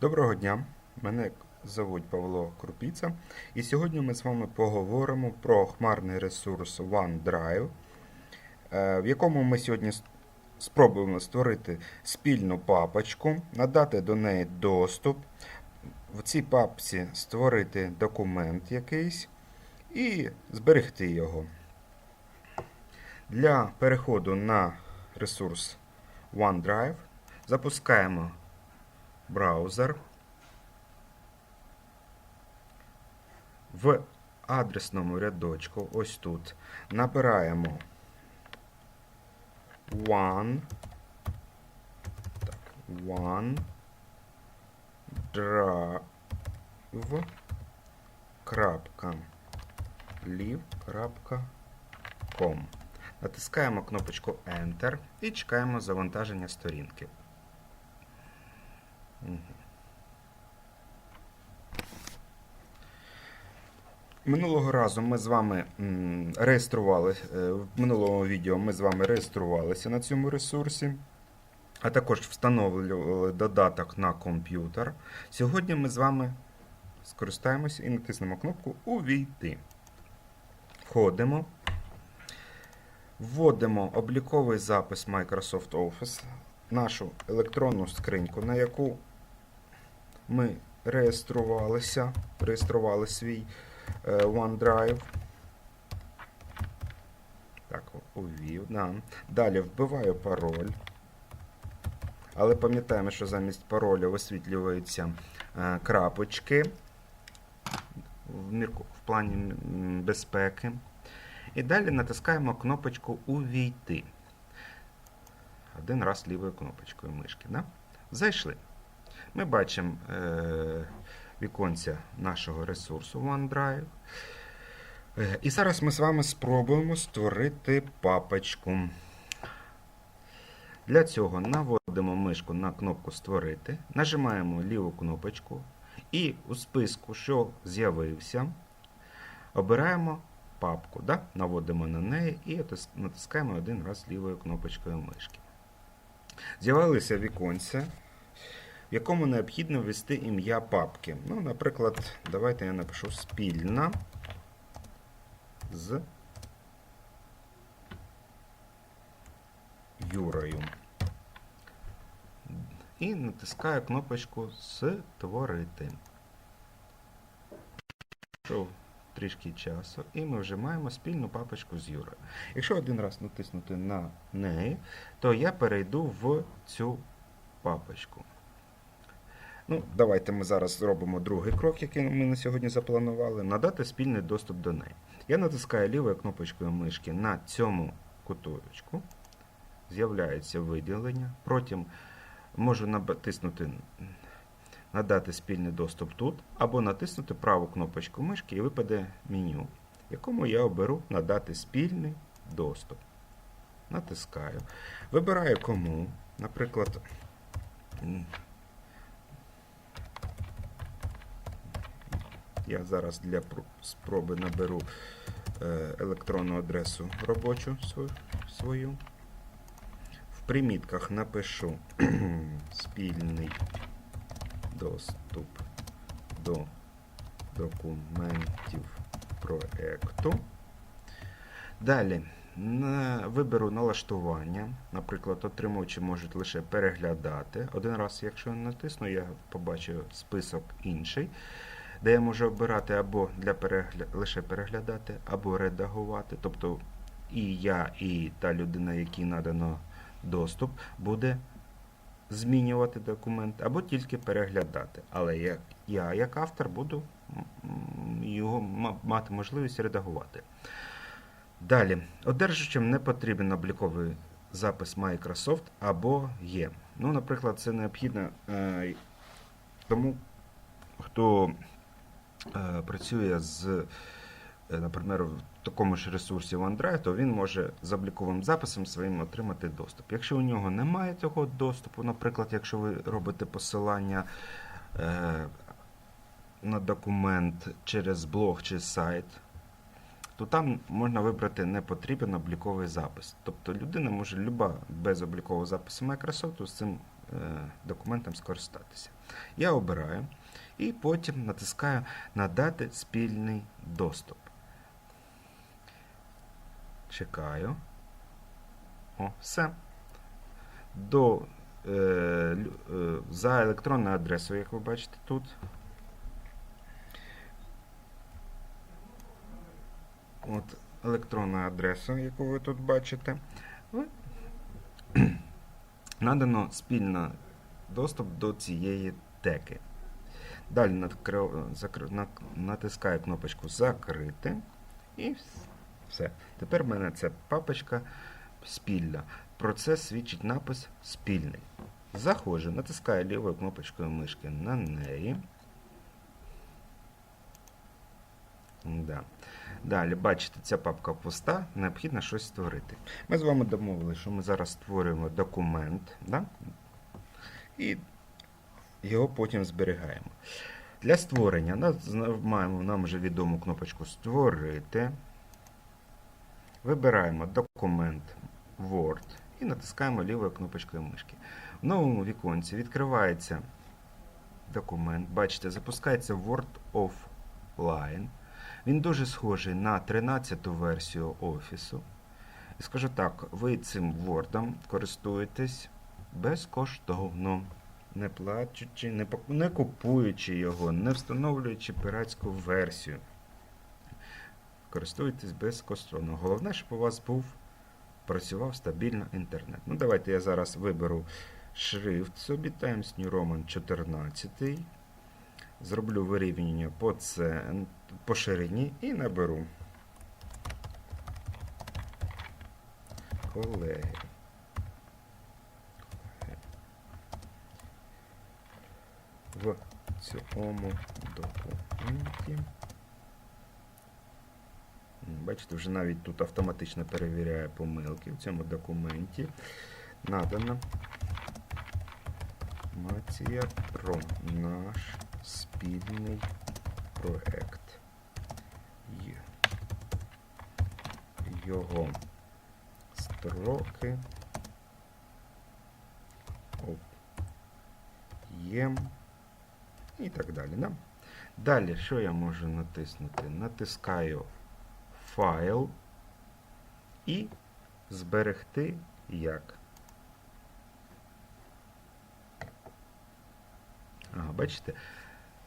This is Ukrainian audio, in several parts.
Доброго дня, мене звуть Павло Крупіца, і сьогодні ми з вами поговоримо про хмарний ресурс OneDrive, е, в якому ми сьогодні спробуємо створити спільну папочку, надати до неї доступ, в цій папці створити документ якийсь і зберегти його. Для переходу на ресурс OneDrive запускаємо браузер. В адресному рядочку, ось тут, набираємо one, так, one drive крапка live крапка com. Натискаємо кнопочку Enter і чекаємо завантаження сторінки. Минулого разу ми з вами реєстрували, е, в минулому відео ми з вами реєструвалися на цьому ресурсі, а також встановлювали додаток на комп'ютер. Сьогодні ми з вами скористаємося і натиснемо кнопку Увійти. Входимо. Вводимо обліковий запис Microsoft Office, нашу електронну скриньку, на яку ми реєструвалися, реєстрували свій е, OneDrive. Так, увів. Да. Далі вбиваю пароль. Але пам'ятаємо, що замість пароля висвітлюються е, крапочки в, плані безпеки. І далі натискаємо кнопочку Увійти. Один раз лівою кнопочкою мишки. Да? Зайшли. Ми бачимо е, віконця нашого ресурсу OneDrive. Е, і зараз ми з вами спробуємо створити папочку. Для цього наводимо мишку на кнопку Створити, нажимаємо ліву кнопочку і у списку, що з'явився, обираємо папку. Да? Наводимо на неї і натискаємо один раз лівою кнопочкою мишки. З'явилися віконця, в якому необхідно ввести ім'я папки. Ну, наприклад, давайте я напишу спільна з Юрою. І натискаю кнопочку Створити. Пройшов трішки часу, і ми вже маємо спільну папочку з Юрою. Якщо один раз натиснути на неї, то я перейду в цю папочку. Ну, давайте ми зараз зробимо другий крок, який ми на сьогодні запланували. Надати спільний доступ до неї. Я натискаю лівою кнопочкою мишки на цьому куточку. З'являється виділення. Потім можу натиснути надати спільний доступ тут, або натиснути праву кнопочку мишки і випаде меню, в якому я оберу надати спільний доступ. Натискаю. Вибираю кому. Наприклад, я зараз для спроби наберу е, електронну адресу робочу свою-. В примітках напишу спільний доступ до документів проекту. Далі виберу налаштування. Наприклад, отримувачі можуть лише переглядати. Один раз, якщо натисну, я побачу список інший, де я можу обирати або для перегля... лише переглядати, або редагувати. Тобто і я, і та людина, якій надано доступ, буде змінювати документ або тільки переглядати. Але я, я як автор, буду його мати можливість редагувати. Далі, одержувачам не потрібен обліковий запис Microsoft або є. Ну, наприклад, це необхідно е, тому, хто працює з, е, наприклад, в такому ж ресурсі OneDrive, то він може з обліковим записом своїм отримати доступ. Якщо у нього немає цього доступу, наприклад, якщо ви робите посилання е, на документ через блог чи сайт, то там можна вибрати не потрібен обліковий запис. Тобто людина може люба без облікового запису Microsoft з цим документом скористатися. Я обираю і потім натискаю Надати спільний доступ. Чекаю. О, все. До, е, е, за електронною адресою, як ви бачите тут. От електронна адреса, яку ви тут бачите. Надано спільно доступ до цієї теки. Далі натискаю кнопочку Закрити. І все. Тепер в мене ця папочка спільна. Про це свідчить напис спільний. Заходжу, натискаю лівою кнопочкою мишки на неї. Да. Далі, бачите, ця папка пуста, необхідно щось створити. Ми з вами домовилися, що ми зараз створюємо документ, да? і його потім зберігаємо. Для створення нажимаємо нам вже відому кнопочку Створити. Вибираємо документ Word і натискаємо лівою кнопочкою мишки. В новому віконці відкривається документ. Бачите, запускається Word Offline. Він дуже схожий на 13-ту версію Офісу. І скажу так, ви цим Word користуєтесь безкоштовно, не плачучи, не, не купуючи його, не встановлюючи піратську версію. Користуєтесь безкоштовно. Головне, щоб у вас був працював стабільно інтернет. Ну, давайте я зараз виберу шрифт собі Times New Roman 14. Зроблю вирівняння по, це, по ширині і наберу. Колеги. В цьому документі. Бачите, вже навіть тут автоматично перевіряє помилки в цьому документі. Надана інформація про наш спільний проект. Його строки об'єм і так далі. Да? Далі, що я можу натиснути? Натискаю файл і зберегти як. Ага, бачите?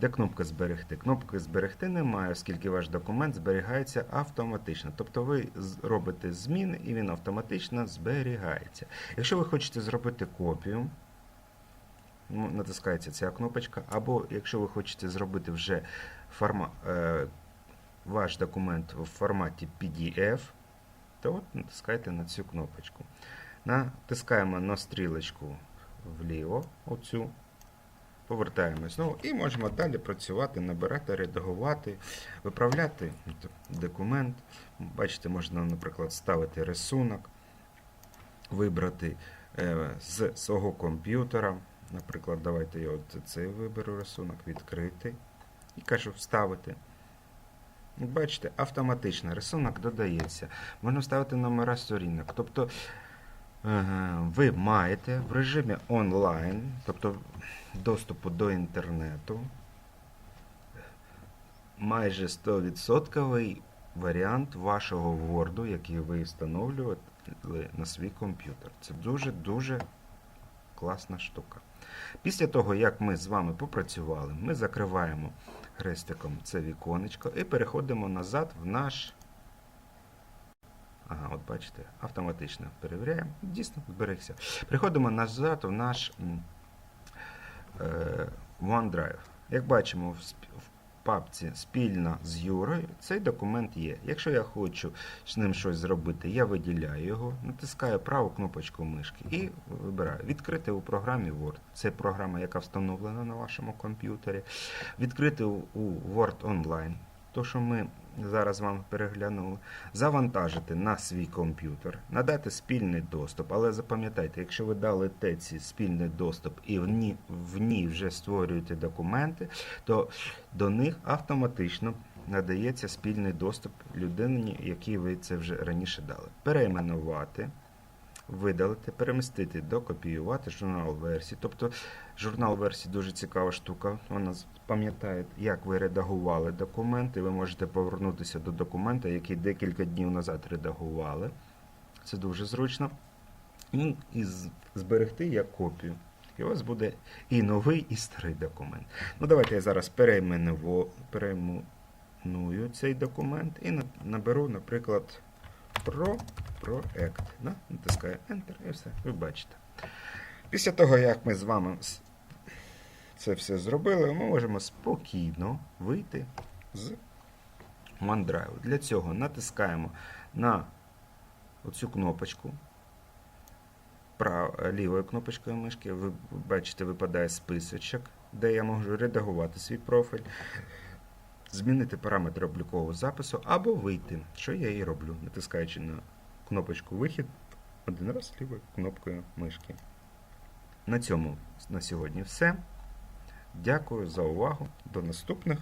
Де кнопка зберегти? Кнопки зберегти немає, оскільки ваш документ зберігається автоматично. Тобто ви робите зміни і він автоматично зберігається. Якщо ви хочете зробити копію, натискається ця кнопочка, або якщо ви хочете зробити вже форма, е, ваш документ в форматі PDF, то натискайте на цю кнопочку. Натискаємо на стрілочку вліво, оцю, повертаємось знову і можемо далі працювати, набирати, редагувати, виправляти документ. Бачите, можна, наприклад, ставити рисунок, вибрати е, з свого комп'ютера. Наприклад, давайте я от цей виберу рисунок, відкрити і кажу вставити. Бачите, автоматично рисунок додається. Можна ставити номера сторінок. Тобто ви маєте в режимі онлайн, тобто доступу до інтернету, майже 100% варіант вашого Word, який ви встановлювали на свій комп'ютер. Це дуже-дуже класна штука. Після того, як ми з вами попрацювали, ми закриваємо хрестиком це віконечко і переходимо назад в наш. Ага, от бачите, автоматично перевіряємо. Дійсно, зберегся. Переходимо назад в наш е, OneDrive. Як бачимо, папці спільно з Юрою цей документ є. Якщо я хочу з ним щось зробити, я виділяю його, натискаю праву кнопочку мишки і вибираю відкрити у програмі Word. Це програма, яка встановлена на вашому комп'ютері. Відкрити у Word Online. То, що ми зараз з вами переглянули, завантажити на свій комп'ютер, надати спільний доступ. Але запам'ятайте, якщо ви дали теці спільний доступ і в ній, в ній вже створюєте документи, то до них автоматично надається спільний доступ людині, якій ви це вже раніше дали. Перейменувати видалити, перемістити, докопіювати журнал версії. Тобто журнал версії дуже цікава штука. Вона пам'ятає, як ви редагували документи. Ви можете повернутися до документа, який декілька днів назад редагували. Це дуже зручно. І, зберегти як копію. І у вас буде і новий, і старий документ. Ну, давайте я зараз перейменую цей документ і наберу, наприклад, про проект. Да? Натискаю Enter і все, ви бачите. Після того, як ми з вами це все зробили, ми можемо спокійно вийти з OneDrive. Для цього натискаємо на оцю кнопочку. Прав, лівою кнопочкою мишки ви бачите, випадає списочок, де я можу редагувати свій профіль, змінити параметри облікового запису або вийти, що я і роблю, натискаючи на кнопочку Вихід один раз лівою кнопкою мишки. На цьому на сьогодні все. Дякую за увагу. До наступних